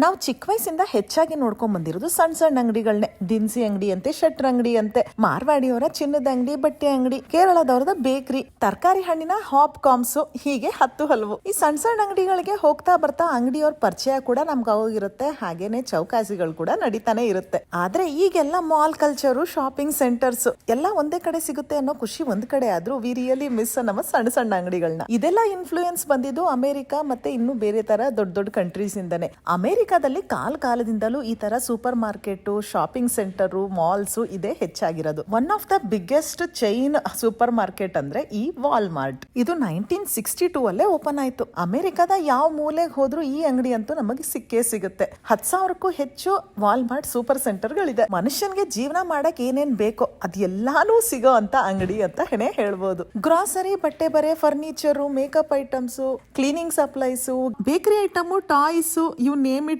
ನಾವು ಚಿಕ್ಕ ವಯಸ್ಸಿಂದ ಹೆಚ್ಚಾಗಿ ನೋಡ್ಕೊಂಡ್ ಬಂದಿರೋದು ಸಣ್ಣ ಸಣ್ಣ ಅಂಗಡಿಗಳನ್ನೇ ದಿನಸಿ ಅಂಗಡಿ ಅಂತೆ, ಶೆಟ್ರ್ ಅಂಗಡಿ ಅಂತೆ, ಮಾರ್ವಾಡಿಯವರ ಚಿನ್ನದ ಅಂಗಡಿ, ಬಟ್ಟೆ ಅಂಗಡಿ, ಕೇರಳದವರದ ಬೇಕರಿ, ತರಕಾರಿ ಹಣ್ಣಿನ ಹಾಪ್ ಕಾಮ್ಸ್, ಹೀಗೆ ಹತ್ತು ಹಲವು. ಈ ಸಣ್ಣ ಸಣ್ಣ ಅಂಗಡಿಗಳಿಗೆ ಹೋಗ್ತಾ ಬರ್ತಾ ಅಂಗಡಿಯವ್ರ ಪರಿಚಯ ಕೂಡ ನಮ್ಗೆ ಹೋಗಿರುತ್ತೆ ಹಾಗೇನೆ ಚೌಕಾಸಿಗಳು ಕೂಡ ನಡೀತಾನೆ ಇರುತ್ತೆ. ಆದ್ರೆ ಈಗೆಲ್ಲ ಮಾಲ್ ಕಲ್ಚರು, ಶಾಪಿಂಗ್ ಸೆಂಟರ್ಸ್ ಎಲ್ಲ ಒಂದೇ ಕಡೆ ಸಿಗುತ್ತೆ ಅನ್ನೋ ಖುಷಿ ಒಂದ್ ಕಡೆ ಆದ್ರೂ ವಿ ರಿಯಲಿ ಮಿಸ್ ನಮ್ಮ ಸಣ್ಣ ಸಣ್ಣ ಅಂಗಡಿಗಳನ್ನ ಇದೆಲ್ಲ ಇನ್ಫ್ಲೂಯೆನ್ಸ್ ಬಂದಿದ್ದು ಅಮೆರಿಕ ಮತ್ತೆ ಇನ್ನು ಬೇರೆ ತರ ದೊಡ್ಡ ದೊಡ್ಡ ಕಂಟ್ರೀಸ್ ಇಂದಾನೆ. ಅಮೆರಿಕಾದಲ್ಲಿ ಕಾಲ ಕಾಲದಿಂದಲೂ ಈ ತರ super market shopping centre malls ಇದೆ ಹೆಚ್ಚಾಗಿರೋದು. One of the biggest chain supermarket ಅಂದ್ರೆ ಈ ವಾಲ್ಮಾರ್ಟ್ ಇದು ನೈನ್ಟೀನ್ ಸಿಕ್ಸ್ಟಿ ಟೂ ಅಲ್ಲೇ ಓಪನ್ ಆಯ್ತು. ಅಮೆರಿಕದ ಯಾವ ಮೂಲೆಗೆ ಹೋದ್ರೂ ಈ ಅಂಗಡಿ ಅಂತೂ ನಮಗೆ ಸಿಕ್ಕೇ ಸಿಗುತ್ತೆ. ಹತ್ ಸಾವಿರಕ್ಕೂ ಹೆಚ್ಚು ವಾಲ್ಮಾರ್ಟ್ ಸೂಪರ್ ಸೆಂಟರ್ಗಳಿದೆ. ಮನುಷ್ಯನ್ಗೆ ಜೀವನ ಮಾಡಕ್ ಏನೇನ್ ಬೇಕೋ ಅದೆಲ್ಲಾನು ಸಿಗೋ ಅಂತ ಅಂಗಡಿ ಅಂತ ಹೆಣೆ ಹೇಳ್ಬೋದು. ಗ್ರಾಸರಿ ಬಟ್ಟೆ ಬರೆ furniture makeup items cleaning supplies bakery item toys ಇವು ನೇಮ್